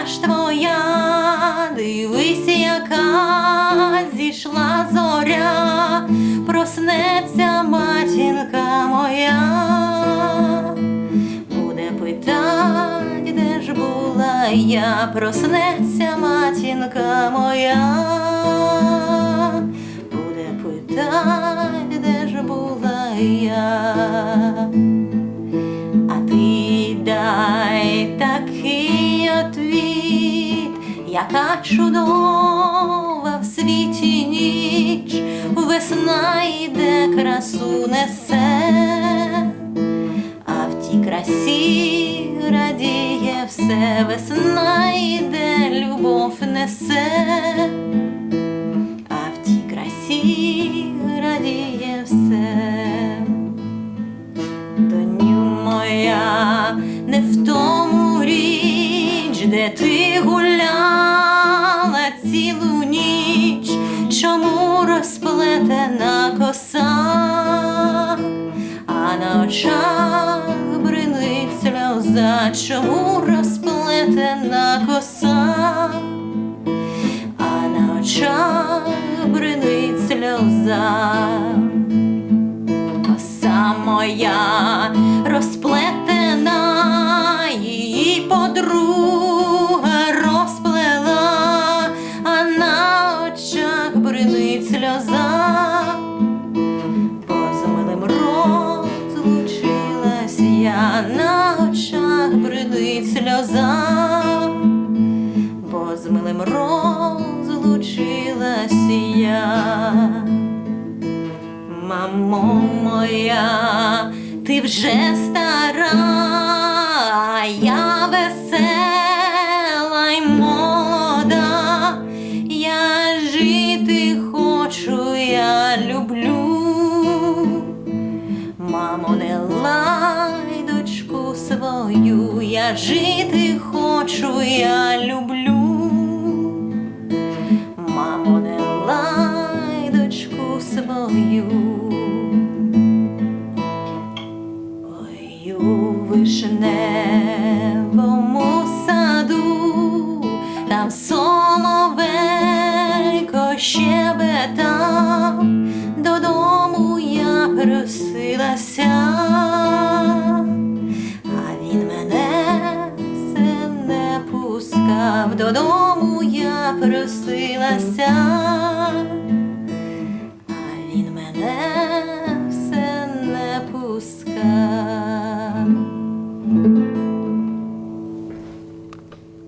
Мій, ж твоя, дивись, яка зійшла зоря, проснеться матінка моя, буде питать, де ж була я, проснеться матінка моя, яка чудова в світі ніч, весна йде красу несе, а в тій красі радіє все, весна йде, любов несе, де ти гуляла цілу ніч, чому розплетена коса, а на очах бринить сльоза, чому розплетена коса, а на очах бринить бринить сльоза, бо з милим розлучилась я, на очах бринить сльоза, бо з милим розлучилась я. Мамо моя, ти вже стара, а я весела жити хочу, я люблю. Мамо, не лай дочку свою. Ой, у вишневому саду, там соловейко щебетав, додому я просилася, просилася.